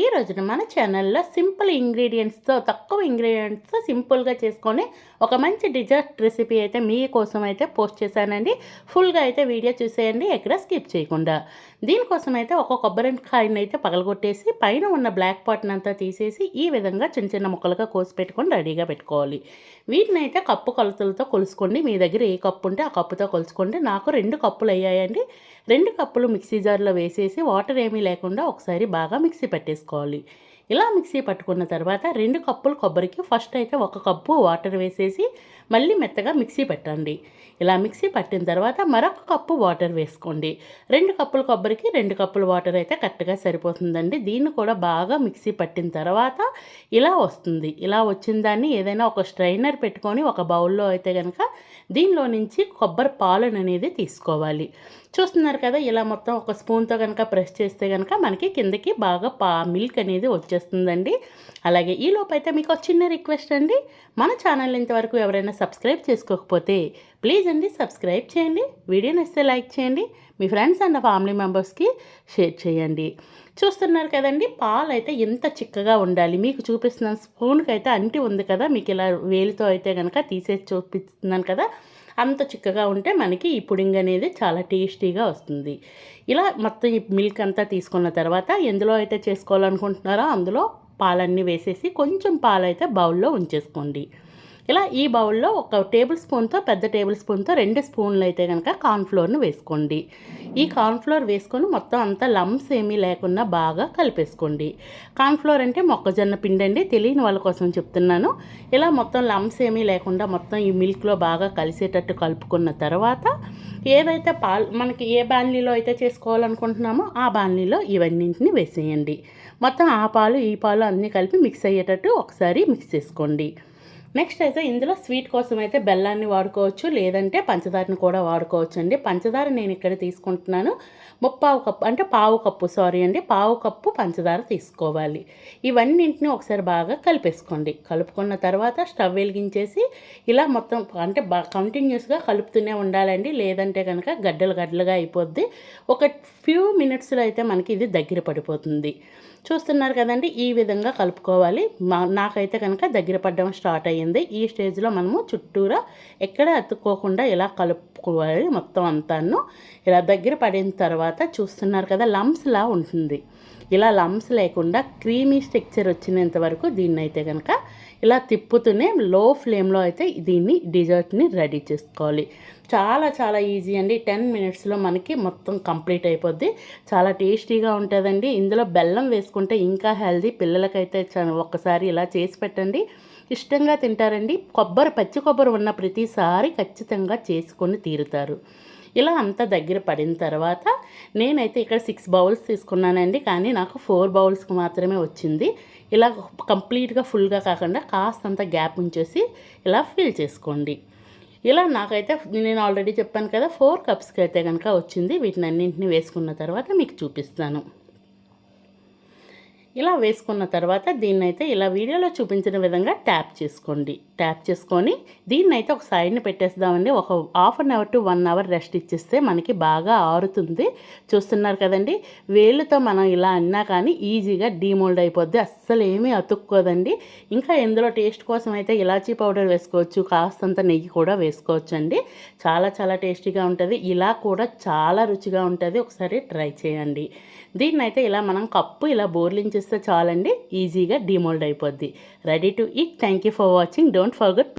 ఈ రోజున మన ఛానల్లో సింపుల్ ఇంగ్రీడియంట్స్తో తక్కువ ఇంగ్రీడియంట్స్తో సింపుల్గా చేసుకొని ఒక మంచి డిజర్ట్ రెసిపీ అయితే మీకోసం అయితే పోస్ట్ చేశానండి. ఫుల్గా అయితే వీడియో చూసేయండి ఎక్కడ స్కిప్ చేయకుండా. దీనికోసం అయితే ఒక కొబ్బరికాయని అయితే పగలగొట్టేసి పైన ఉన్న బ్లాక్ పాట్ని అంతా తీసేసి ఈ విధంగా చిన్న చిన్న ముక్కలుగా కోసి పెట్టుకొని రెడీగా పెట్టుకోవాలి. వీటిని అయితే కప్పు కొలతలతో కొలుసుకోండి. మీ దగ్గర ఏ కప్పు ఉంటే ఆ కప్పుతో కొలుసుకోండి. నాకు రెండు కప్పులు అయ్యాయండి. రెండు కప్పులు మిక్సీ జార్లో వేసేసి వాటర్ ఏమీ లేకుండా ఒకసారి బాగా మిక్సీ పెట్టేసుకోవాలి ఇలా మిక్సీ పట్టుకున్న తర్వాత రెండు కప్పులు కొబ్బరికి ఫస్ట్ అయితే ఒక కప్పు వాటర్ వేసేసి మళ్ళీ మెత్తగా మిక్సీ పెట్టండి. ఇలా మిక్సీ పట్టిన తర్వాత మరొక కప్పు వాటర్ వేసుకోండి. రెండు కప్పుల కొబ్బరికి రెండు కప్పుల వాటర్ అయితే కరెక్ట్గా సరిపోతుందండి. దీన్ని కూడా బాగా మిక్సీ పట్టిన తర్వాత ఇలా వస్తుంది. ఇలా వచ్చిన దాన్ని ఏదైనా ఒక స్ట్రైనర్ పెట్టుకొని ఒక బౌల్లో అయితే కనుక దీనిలో నుంచి కొబ్బరి పాలను అనేది తీసుకోవాలి. చూస్తున్నారు కదా ఇలా మొత్తం ఒక స్పూన్తో కనుక ప్రెస్ చేస్తే కనుక మనకి కిందకి బాగా పా మిల్క్ అనేది వచ్చేస్తుందండి. అలాగే ఈ లోపైతే మీకు ఒక చిన్న రిక్వెస్ట్ అండి. మన ఛానల్ ఇంతవరకు ఎవరైనా సబ్స్క్రైబ్ చేసుకోకపోతే ప్లీజ్ అండి సబ్స్క్రైబ్ చేయండి. వీడియో నచ్చితే లైక్ చేయండి. మీ ఫ్రెండ్స్ అండ్ ఫ్యామిలీ మెంబర్స్కి షేర్ చేయండి. చూస్తున్నారు కదండి పాలు అయితే ఎంత చిక్కగా ఉండాలి. మీకు చూపిస్తున్న స్పూన్కి అయితే అంటి ఉంది కదా మీకు ఇలా వేలితో అయితే కనుక తీసేసి చూపిస్తున్నాను కదా అంత చిక్కగా ఉంటే మనకి ఈ పుడింగ్ అనేది చాలా టేస్టీగా వస్తుంది. ఇలా మొత్తం ఈ మిల్క్ అంతా తీసుకున్న తర్వాత ఎందులో అయితే చేసుకోవాలనుకుంటున్నారో అందులో పాలన్నీ వేసేసి కొంచెం పాలు అయితే బౌల్లో ఉంచేసుకోండి. ఇలా ఈ బౌల్లో ఒక టేబుల్ స్పూన్తో పెద్ద టేబుల్ స్పూన్తో రెండు స్పూన్లు అయితే కనుక కార్న్ఫ్లోర్ను వేసుకోండి. ఈ కార్న్ఫ్లోర్ వేసుకొని మొత్తం అంతా లమ్స్ ఏమీ లేకుండా బాగా కలిపేసుకోండి. కార్న్ఫ్లోర్ అంటే మొక్కజొన్న పిండి అండి. తెలియని వాళ్ళ కోసం చెప్తున్నాను. ఇలా మొత్తం లమ్స్ ఏమీ లేకుండా మొత్తం ఈ మిల్క్లో బాగా కలిసేటట్టు కలుపుకున్న తర్వాత ఏదైతే పాలు మనకి ఏ బాన్లీలో అయితే చేసుకోవాలనుకుంటున్నామో ఆ బాన్లీలో ఇవన్నింటిని వేసేయండి. మొత్తం ఆ పాలు ఈ పాలు అన్నీ కలిపి మిక్స్ అయ్యేటట్టు ఒకసారి మిక్స్ చేసుకోండి. నెక్స్ట్ అయితే ఇందులో స్వీట్ కోసం అయితే బెల్లాన్ని వాడుకోవచ్చు లేదంటే పంచదారని కూడా వాడుకోవచ్చు అండి. పంచదార నేను ఇక్కడ తీసుకుంటున్నాను. ముప్పావు కప్పు అంటే పావు కప్పు సారీ అండి పావు కప్పు పంచదార తీసుకోవాలి. ఇవన్నింటిని ఒకసారి బాగా కలిపేసుకోండి. కలుపుకున్న తర్వాత స్టవ్ వెలిగించేసి ఇలా మొత్తం అంటే బా కంటిన్యూస్గా కలుపుతూనే ఉండాలండి. లేదంటే కనుక గడ్డలు గడ్డలుగా అయిపోద్ది. ఒక ఫ్యూ మినిట్స్లో అయితే మనకి ఇది దగ్గర పడిపోతుంది. చూస్తున్నారు కదండి ఈ విధంగా కలుపుకోవాలి. మా నాకైతే కనుక దగ్గర పడడం స్టార్ట్ అయ్యింది. ఈ స్టేజ్లో మనము చుట్టూరా ఎక్కడ అతుక్కోకుండా ఇలా కలుపుకోవాలి మొత్తం అంతాను. ఇలా దగ్గర పడిన తర్వాత చూస్తున్నారు కదా లంప్స్లా ఉంటుంది. ఇలా లంప్స్ లేకుండా క్రీమీ స్ట్రక్చర్ వచ్చినంత వరకు దీన్ని అయితే కనుక ఇలా తిప్పుతూనే లో ఫ్లేమ్లో అయితే దీన్ని డిజర్ట్ని రెడీ చేసుకోవాలి. చాలా చాలా ఈజీ అండి. టెన్ మినిట్స్లో మనకి మొత్తం కంప్లీట్ అయిపోద్ది. చాలా టేస్టీగా ఉంటుందండి. ఇందులో బెల్లం వేసుకుంటే ఇంకా హెల్దీ పిల్లలకైతే ఒక్కసారి ఇలా చేసి పెట్టండి. ఇష్టంగా తింటారండి. కొబ్బరి పచ్చి కొబ్బరి ఉన్న ప్రతిసారి ఖచ్చితంగా చేసుకొని తీరుతారు. ఇలా అంతా దగ్గర పడిన తర్వాత నేనైతే ఇక్కడ సిక్స్ బౌల్స్ తీసుకున్నానండి. కానీ నాకు ఫోర్ బౌల్స్కి మాత్రమే వచ్చింది. ఇలా కంప్లీట్గా ఫుల్గా కాకుండా కాస్తంత గ్యాప్ ఉంచేసి ఇలా ఫిల్ చేసుకోండి. ఇలా నాకైతే నేను ఆల్రెడీ చెప్పాను కదా ఫోర్ కప్స్కి అయితే కనుక వచ్చింది. వీటిని అన్నింటినీ వేసుకున్న తర్వాత మీకు చూపిస్తాను. ఇలా వేసుకున్న తర్వాత దీన్నైతే ఇలా వీడియోలో చూపించిన విధంగా ట్యాప్ చేసుకోండి. ట్యాప్ చేసుకొని దీన్నైతే ఒక సైడ్ని పెట్టేస్తామండి. ఒక half an hour to one hour rest ఇచ్చేస్తే మనకి బాగా ఆరుతుంది. చూస్తున్నారు కదండి వేళ్ళతో మనం ఇలా అన్నా కానీ ఈజీగా డీమోల్డ్ అయిపోద్ది. అస్సలు ఏమీ అతుక్కోదండి. ఇంకా ఎందులో టేస్ట్ కోసం అయితే ఇలాచీ పౌడర్ వేసుకోవచ్చు కాస్తంత నెయ్యి కూడా వేసుకోవచ్చు అండి చాలా చాలా టేస్టీగా ఉంటుంది. ఇలా కూడా చాలా రుచిగా ఉంటుంది. ఒకసారి ట్రై చేయండి. దీన్నైతే ఇలా మనం కప్పు ఇలా బోర్లించేస్తే చాలండి ఈజీగా డీమోల్డ్ అయిపోద్ది. Ready to eat thank you for watching don't don't forget